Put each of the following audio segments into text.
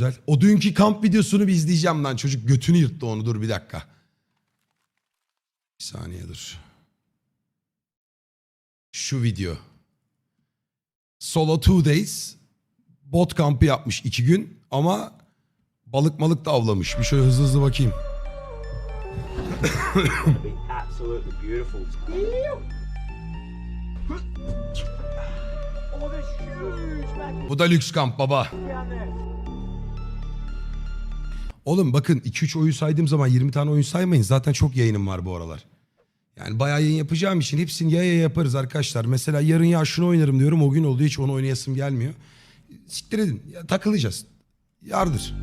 güzel. O dünkü kamp videosunu bir izleyeceğim lan. Çocuk götünü yırttı onu. Dur bir dakika. Bir saniye dur. Şu video. Solo two days. Bot kampı yapmış iki gün. Ama balık malık da avlamış. Bir şöyle hızlı hızlı bakayım. Bu da lüks kamp baba. Oğlum bakın 2-3 oyun saydığım zaman 20 tane oyun saymayın. Zaten çok yayınım var bu aralar. Yani bayağı yayın yapacağım için hepsini ya ya yaparız arkadaşlar. Mesela yarın ya şunu oynarım diyorum o gün oluyor hiç onu oynayasım gelmiyor. Siktir edin ya, takılacağız. Yardır.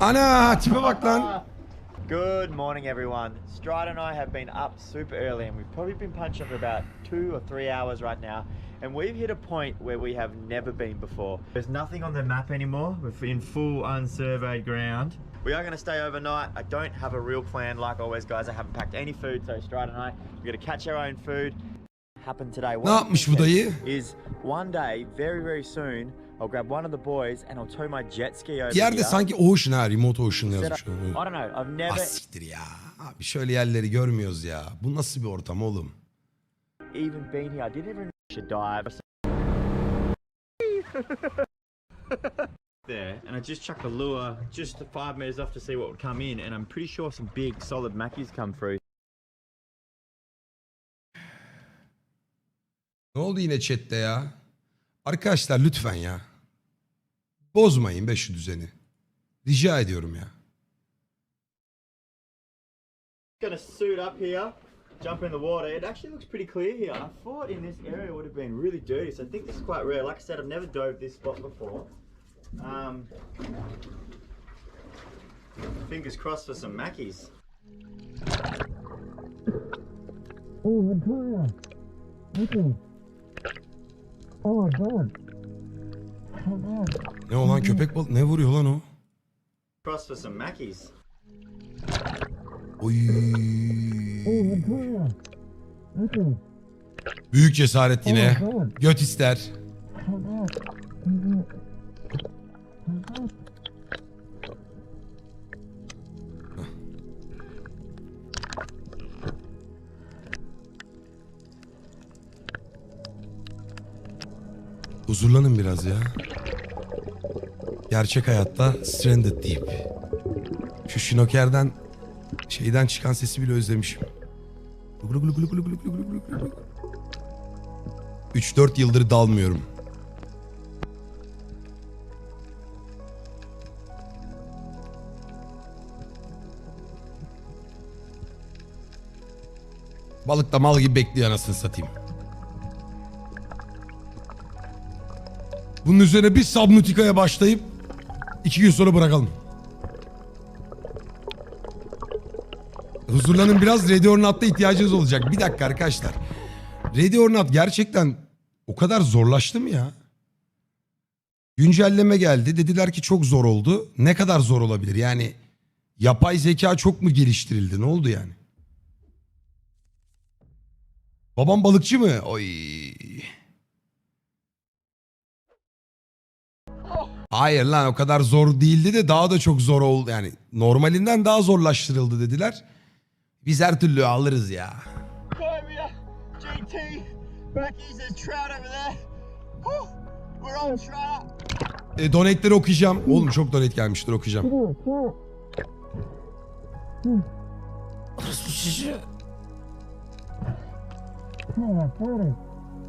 Ana tipe bak lan. Good morning, everyone. Stride and I have been up super early, and we've probably been punching for about two or three hours right now. And we've hit a point where we have never been before. There's nothing on the map anymore. We're in full unsurveyed ground. We are going to stay overnight. I don't have a real plan, like always, guys. I haven't packed any food, so Stride and I we're going to catch our own food. Happen today. What Ne I'm yapmış bu dayı? Is one day, very very soon, I'll grab one of the boys and I'll tow my jet ski over yerde here. sanki Ocean ha Remote Ocean yazmış. I don't know. I've never Ah siktir ya. Abi şöyle yerleri görmüyoruz ya. Bu nasıl bir ortam oğlum? even been here. I didn't even should dive. there, and I just chucked a lure just five meters off to see what would come in, and I'm pretty sure some big solid mackies come through. Ne oldu yine chatte ya? Arkadaşlar lütfen ya. Bozmayın be şu düzeni. Rica ediyorum ya. Gonna suit up here, jump in the water. It actually looks pretty clear here. I thought in this area would have been really dirty, so I think this is quite rare. Like I said, I've never dove this spot before. Um, fingers crossed for some mackies. Ne olan köpek balığı? Ne vuruyor lan o? Crossed for some mackies. Oy. Büyük cesaret yine. Göt ister. Huzurlanın biraz ya. Gerçek hayatta Stranded Deep. Şu şinokerden şeyden çıkan sesi bile özlemişim. 3-4 yıldır dalmıyorum. Balık da mal gibi bekliyor anasını satayım. Bunun üzerine bir Subnautica'ya başlayıp iki gün sonra bırakalım. Huzurlanın biraz Ready or Not'ta ihtiyacınız olacak. Bir dakika arkadaşlar. Ready or Not gerçekten o kadar zorlaştı mı ya? Güncelleme geldi. Dediler ki çok zor oldu. Ne kadar zor olabilir? Yani yapay zeka çok mu geliştirildi? Ne oldu yani? Babam balıkçı mı? Oy. Hayır lan o kadar zor değildi de daha da çok zor oldu. Yani normalinden daha zorlaştırıldı dediler. Biz her türlü alırız ya. E, donate'leri okuyacağım. Oğlum çok donate gelmiştir okuyacağım.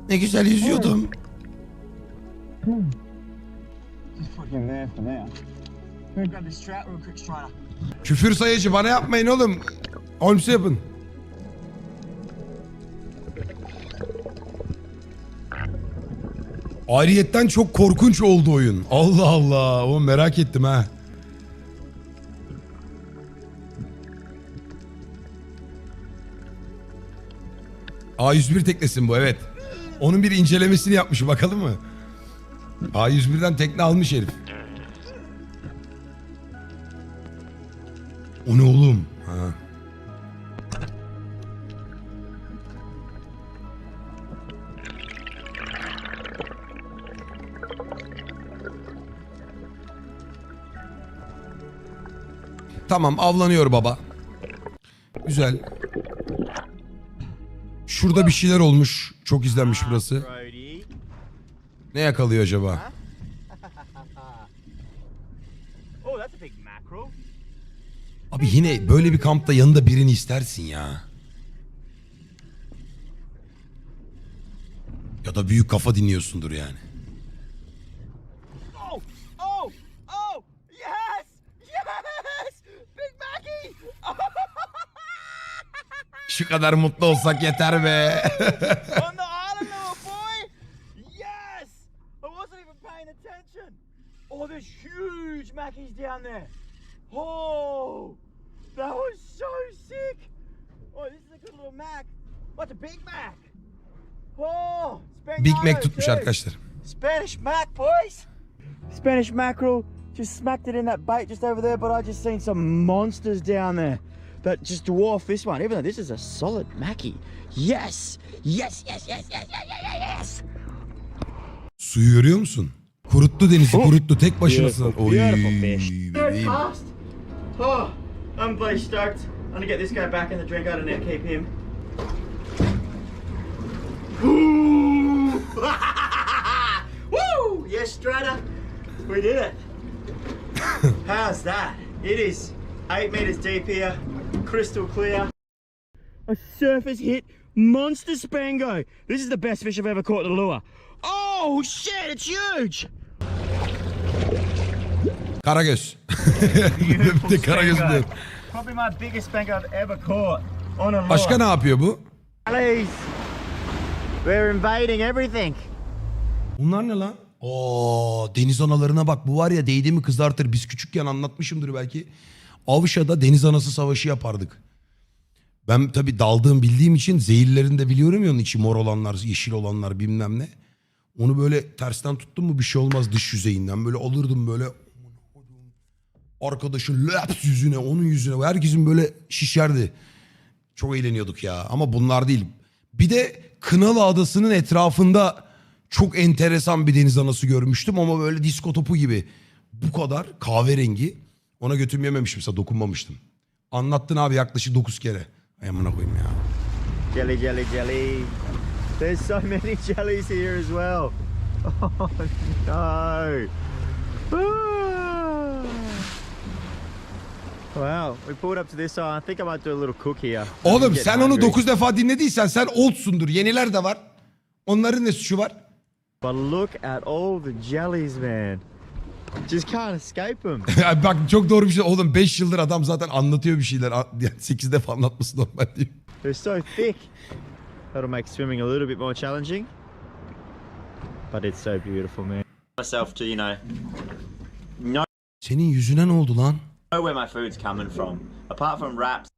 Ne güzel yüzüyordum. Fucking. Küfür sayıcı bana yapmayın oğlum. Holmes'u yapın. Ayrıyetten çok korkunç oldu oyun. Allah Allah. O merak ettim ha. A101 teknesin bu evet. Onun bir incelemesini yapmış bakalım mı? A101'den tekne almış herif. O ne oğlum? Ha. Tamam avlanıyor baba. Güzel. Şurada bir şeyler olmuş. Çok izlenmiş burası. Ne yakalıyor acaba? Oh. Abi yine böyle bir kampta yanında birini istersin ya. Ya da büyük kafa dinliyorsundur yani. Oh, oh. Şu kadar mutlu olsak yeter be. On the island, little boy. Yes. I wasn't even paying attention. Oh, there's huge Mackies down there. Oh, that was so sick. Oh, this is a good little Mac. What's a Big Mac? Oh, Big Mac tutmuş arkadaşlar. Spanish Mac, boys. Spanish mackerel. Just smacked it in that bait just over there, but I just seen some monsters down there that just dwarf this one. Even though this is a solid Mackie. Yes, yes, yes, yes, yes, yes, yes, yes. Suyu görüyor musun? Kuruttu denizi oh. kuruttu tek başınasın. Beautiful, Oy beautiful fish. Very bebeğim. fast. Oh, I'm very stoked. I'm gonna get this guy back in the drink out and then keep him. Ooh. Woo! Yes, Strata. We did it. How's that? It is eight meters deep here, crystal clear. A surface hit monster spango. This is the best fish I've ever caught in a lure. Oh shit! It's huge. Karagöz. bir de Karagöz diyor. Probably my biggest spanko I've ever caught on a lure. Başka ne yapıyor bu? Please. We're invading everything. Bunlar ne lan? Oo deniz analarına bak. Bu var ya değdi mi kızartır. Biz küçükken anlatmışımdır belki. Avşa'da deniz anası savaşı yapardık. Ben tabii daldığım bildiğim için zehirlerini de biliyorum ya onun içi mor olanlar, yeşil olanlar bilmem ne. Onu böyle tersten tuttum mu bir şey olmaz dış yüzeyinden. Böyle alırdım böyle arkadaşın laps yüzüne, onun yüzüne. Herkesin böyle şişerdi. Çok eğleniyorduk ya. Ama bunlar değil. Bir de Kınalı Adası'nın etrafında çok enteresan bir deniz anası görmüştüm ama böyle disko topu gibi. Bu kadar kahverengi. Ona götüm yememişim mesela dokunmamıştım. Anlattın abi yaklaşık 9 kere. Ay amına koyayım ya. Jelly, jelly, jelly. There's so many jellies here as well. Oh no. Ah. Wow, we pulled up to this side. I think I might do a little cook here. Oğlum sen onu hungry. 9 defa dinlediysen sen oldsundur. Yeniler de var. Onların ne suçu var? But look at all the jellies, man. Just can't escape them. Bak çok doğru bir şey. Oğlum 5 yıldır adam zaten anlatıyor bir şeyler. Yani 8 defa anlatması normal değil. They're so thick. That'll make swimming a little bit more challenging. But it's so beautiful, man. Myself to, you know, know Senin yüzüne ne oldu lan? where my food's coming from. Apart from wraps,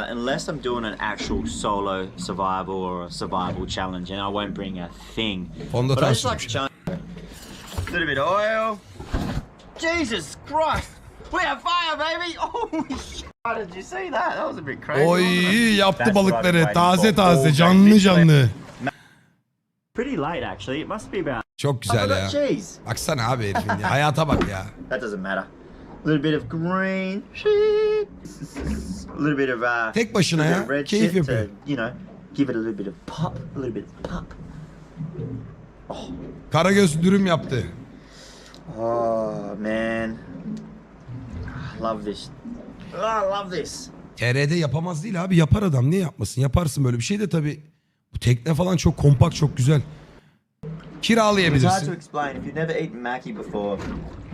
unless I'm doing an actual solo survival or a survival challenge, and I won't bring a thing. Fondöten But I just like sürmüş. challenge. A little bit of oil. Jesus Christ! We have fire, baby! Oh, shit. How did you see that? That was a bit crazy. Oy yaptı balıkları. Taze taze, canlı canlı. Pretty late, actually. It must be about. Çok güzel ya. Baksana abi herifin ya. Hayata bak ya. That doesn't matter. A little bit of green shit. A little bit of uh. Tek başına ya. Keyif yapıyor. you know, give it a little bit of pop. A little bit of pop. Karagöz dürüm yaptı. Oh man, I love this. Oh, I love this. TR'de yapamaz değil abi. Yapar adam. Niye yapmasın? Yaparsın böyle bir şey de tabii. Bu tekne falan çok kompakt, çok güzel. It's hard to Kiralayabilirsin. explain if you've never eaten mackie before.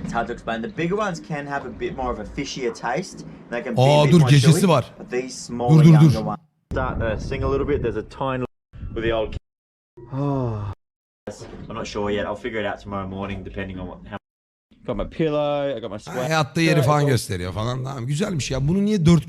It's hard to explain. The bigger ones can have a bit more of a fishier taste. They can be Aa, a bit dur, more gecesi chewy, var. But these smaller, Dur, dur, younger dur. ones. Start to sing a little bit. There's a tiny with the old. Oh. I'm not sure yet. I'll figure it out tomorrow morning, depending on what. How... Got my pillow. I got my sweat. Yattığı yeri falan gösteriyor falan. Tamam güzelmiş ya. Bunu niye dört gün